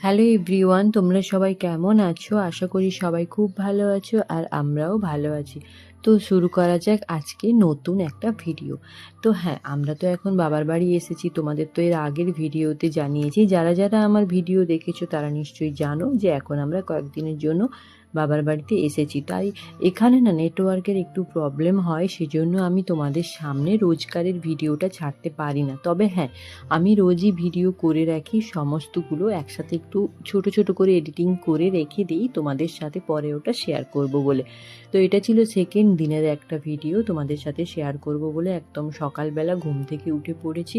Hello everyone, তোমরা সবাই কেমন আছো? আশা করি সবাই খুব ভালো আছো আর আমরাও ভালো আছি। তো শুরু করা যাক আজকে নতুন একটা ভিডিও তো হ্যাঁ আমরা তো এখন বাবার বাড়ি এসেছি, তোমাদের তো এর আগের ভিডিওতে জানিয়েছি। যারা যারা আমার ভিডিও দেখেছ, তারা নিশ্চয়ই জানো যে এখন আমরা কয়েকদিনের জন্য বাবার বাড়িতে এসেছি। তাই এখানে না নেটওয়ার্কের একটু প্রবলেম হয়, সেজন্য আমি তোমাদের সামনে রোজকারের ভিডিওটা ছাড়তে পারি না। তবে হ্যাঁ আমি রোজই ভিডিও করে রাখি, সমস্তগুলো একসাথে একটু ছোট ছোট করে এডিটিং করে রেখে দিই, তোমাদের সাথে পরে ওটা শেয়ার করব বলে। তো এটা ছিল সেকেন্ড দিনের একটা ভিডিও তোমাদের সাথে শেয়ার করব বলে একদম সকালবেলা ঘুম থেকে উঠে পড়েছি।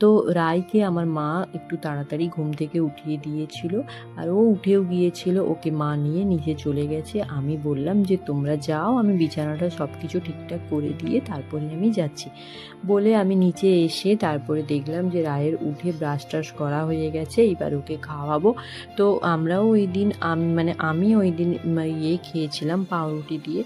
তো রায়কে আমার মা একটু তাড়াতাড়ি ঘুম থেকে উঠিয়ে দিয়েছিল আর ও উঠেও গিয়েছিল। ওকে মা নিয়ে নিচে চলে গেছে। আমি বললাম যে, তোমরা যাও, আমি বিছানাটা সব কিছু ঠিকঠাক করে দিয়ে তারপরে আমি যাচ্ছি। বলে আমি নিচে এসে তারপরে দেখলাম যে, রায়ের উঠে ব্রাশ টাশ করা হয়ে গেছে। এবার ওকে খাওয়াবো। তো আমরাও ওই দিন মানে আমি ওই দিন ইয়ে খেয়েছিলাম পাউরুটি দিয়ে।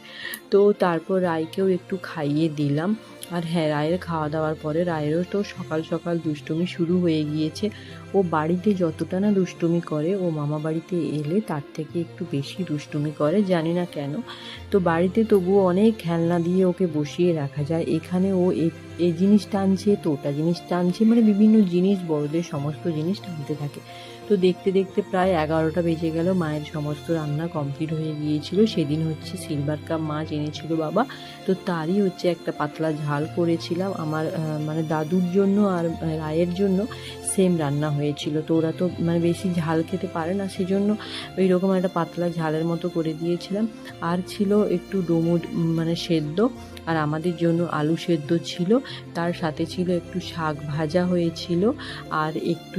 তো তারপর রায়কেও একটু খাইয়ে দিলাম। আর হ্যাঁ রায়ের খাওয়া দাওয়ার পরে রায়েরও তো সকাল সকাল দুষ্টুমি শুরু হয়ে গিয়েছে। ও বাড়িতে যতটা না দুষ্টুমি করে, ও মামা বাড়িতে এলে তার থেকে একটু বেশি দুষ্টুমি করে, জানি না কেন। তো বাড়িতে তবুও অনেক খেলনা দিয়ে ওকে বসিয়ে রাখা যায়। এখানে ও এ- জিনিস টানছে তো ওটা জিনিস টানছে মানে বিভিন্ন জিনিস, বড়দের সমস্ত জিনিস টানতে থাকে। তো দেখতে দেখতে প্রায় এগারোটা বেজে গেল। মায়ের সমস্ত রান্না কমপ্লিট হয়ে গিয়েছিল। সেদিন হচ্ছে সিলভার কাপ মাছ এনেছিল বাবা। তো তারই হচ্ছে একটা পাতলা ঝাল করেছিলাম। আমার মানে দাদুর জন্য আর রায়ের জন্য। সেম রান্না হয়েছিল। তো ওরা তো মানে বেশি ঝাল খেতে পারে না, সেজন্য ওই রকম একটা পাতলা ঝালের মতো করে দিয়েছিলাম। আর ছিল একটু ডুমুর মানে সেদ্ধ, আর আমাদের জন্য আলু সেদ্ধ ছিল। তার সাথে ছিল একটু শাক ভাজা হয়েছিল, আর একটু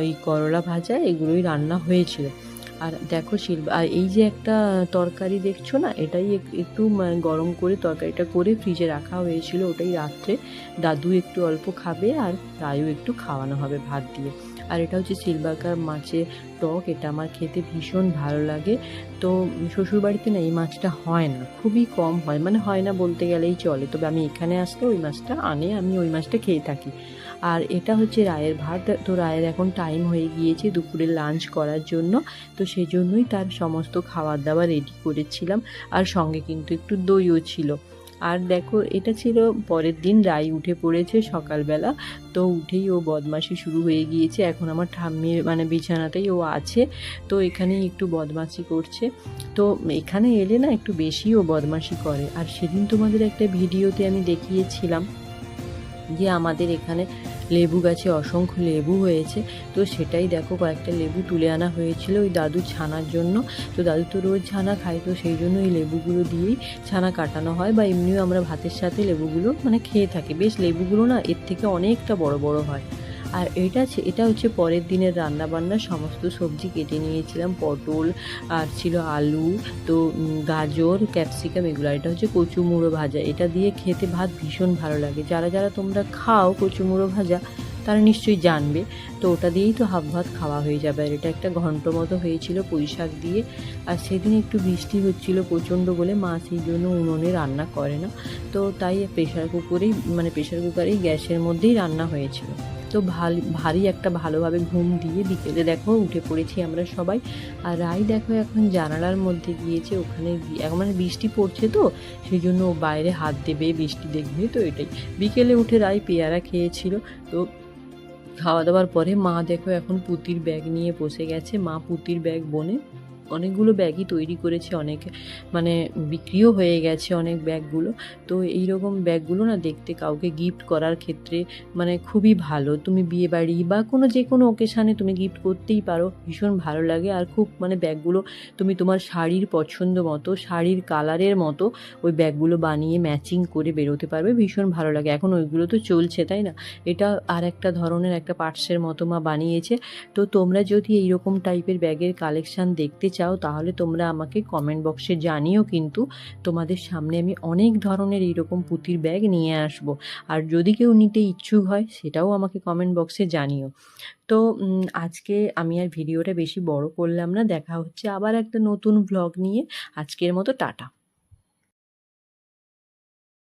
ওই করলা ভাজা, এগুলোই রান্না হয়েছিল। আর দেখো শিল্প, আর এই যে একটা তরকারি দেখছ না, এটাই এক- একটু গরম করে তরকারিটা করে ফ্রিজে রাখা হয়েছিল ওটাই রাত্রে। দাদু একটু অল্প খাবে আর রায়ও একটু খাওয়ানো হবে ভাত দিয়ে। আর এটা হচ্ছে সিলভারকার মাছের টক, এটা আমার খেতে ভীষণ ভালো লাগে। তো শ্বশুরবাড়িতে না এই মাছটা হয় না, খুবই কম হয় মানে হয় না বলতে গেলেই চলে। তবে আমি এখানে আসলে ওই মাছটা আনে, আমি ওই মাছটা খেয়ে থাকি। আর এটা হচ্ছে রায়ের ভাত। তো রায়ের এখন টাইম হয়ে গিয়েছে দুপুরে লাঞ্চ করার জন্য। তো সেই জন্যই তার সমস্ত খাবার দাবার রেডি করেছিলাম। আর সঙ্গে কিন্তু একটু দইও ছিল। আর দেখো, এটা ছিল পরের দিন। রাই উঠে পড়েছে সকালবেলা। তো উঠেই ও বদমাশি শুরু হয়ে গিয়েছে। এখন আমার ঠাম্মির মানে বিছানাতেই ও আছে। তো এখানেই একটু বদমাশি করছে। তো এখানে এলে না একটু বেশি ও বদমাশি করে। আর সেদিন তোমাদের একটা ভিডিওতে আমি দেখিয়েছিলাম যে আমাদের এখানে লেবু গাছে অসংখ্য লেবু হয়েছে। তো সেটাই দেখো, কয়েকটা লেবু তুলে আনা হয়েছিল ওই দাদু ছানার জন্য। তো দাদু তো রোজ ছানা খায়, তো সেই জন্য এই লেবুগুলো দিয়েই ছানা কাটানো হয়। বা এমনিও আমরা ভাতের সাথে লেবুগুলো মানে খেয়ে থাকি। বেশ লেবুগুলো না এর থেকে অনেকটা বড় বড় হয়। আর এটা এটা হচ্ছে পরের দিনের রান্না বান্না সমস্ত সবজি কেটে নিয়েছিলাম, পটল, আর ছিল আলু, তো গাজর, ক্যাপসিকাম এগুলো। এটা হচ্ছে কচু মুড়ো ভাজা। এটা দিয়ে খেতে ভাত ভীষণ ভালো লাগে। যারা যারা তোমরা খাও কচু মুড়ো ভাজা, তারা নিশ্চয়ই জানবে। তো ওটা দিয়েই তো হাফ ভাত খাওয়া হয়ে যাবে। আর এটা একটা ঘন্ট মতো হয়েছিল পুঁই শাক দিয়ে। আর সেদিন একটু বৃষ্টি হচ্ছিল প্রচণ্ড বলে, মা সেই জন্য উনুনে রান্না করে না। তো তাই প্রেশার কুকারেই মানে প্রেশার কুকারেই গ্যাসের মধ্যেই রান্না হয়েছিল। তো ভারী একটা ভালোভাবে ঘুম দিয়ে বিকেলে দেখো উঠে পড়েছি আমরা সবাই। আর রাই দেখো এখন জানালার মধ্যে গিয়েছে, ওখানে মানে বৃষ্টি পড়ছে তো, সেই জন্য ও বাইরে হাত দেবে, বৃষ্টি দেখবে, তো এটাই। বিকেলে উঠে রাই পেয়ারা খেয়েছিল, তো খাওয়া দাওয়ার পরে মা দেখো এখন পুতির ব্যাগ নিয়ে বসে গেছে, মা পুতির ব্যাগ বনে। অনেকগুলো ব্যাগই তৈরি করেছে, অনেক মানে বিক্রিও হয়ে গেছে অনেক ব্যাগগুলো। তো এই রকম ব্যাগগুলো না দেখতে কাউকে গিফট করার ক্ষেত্রে মানে খুবই ভালো। তুমি বিয়ে বাড়ি বা কোনো যে কোনো ওকেশানে তুমি গিফট করতেই পারো, ভীষণ ভালো লাগে। আর খুব মানে ব্যাগগুলো তুমি তোমার শাড়ির পছন্দ মতো, শাড়ির কালারের মতো ওই ব্যাগগুলো বানিয়ে ম্যাচিং করে বেরোতে পারবে, ভীষণ ভালো লাগে। এখন ওইগুলো তো চলছে, তাই না? এটা আর একটা ধরনের একটা পার্টসের মতো মা বানিয়েছে। তো তোমরা যদি এইরকম টাইপের ব্যাগের কালেকশান দেখতে চাও, তাহলে তোমরা আমাকে কমেন্ট বক্সে জানিও কিন্তু তোমাদের সামনে আমি অনেক ধরনের এইরকম পুঁতির ব্যাগ নিয়ে আসব। আর যদি কেউ নিতে ইচ্ছুক হয়, সেটাও আমাকে কমেন্ট বক্সে জানিও। তো আজকে আমি আর ভিডিওটা বেশি বড় করলাম না। দেখা হচ্ছে আবার একটা নতুন ভ্লগ নিয়ে। আজকের মতো টাটা।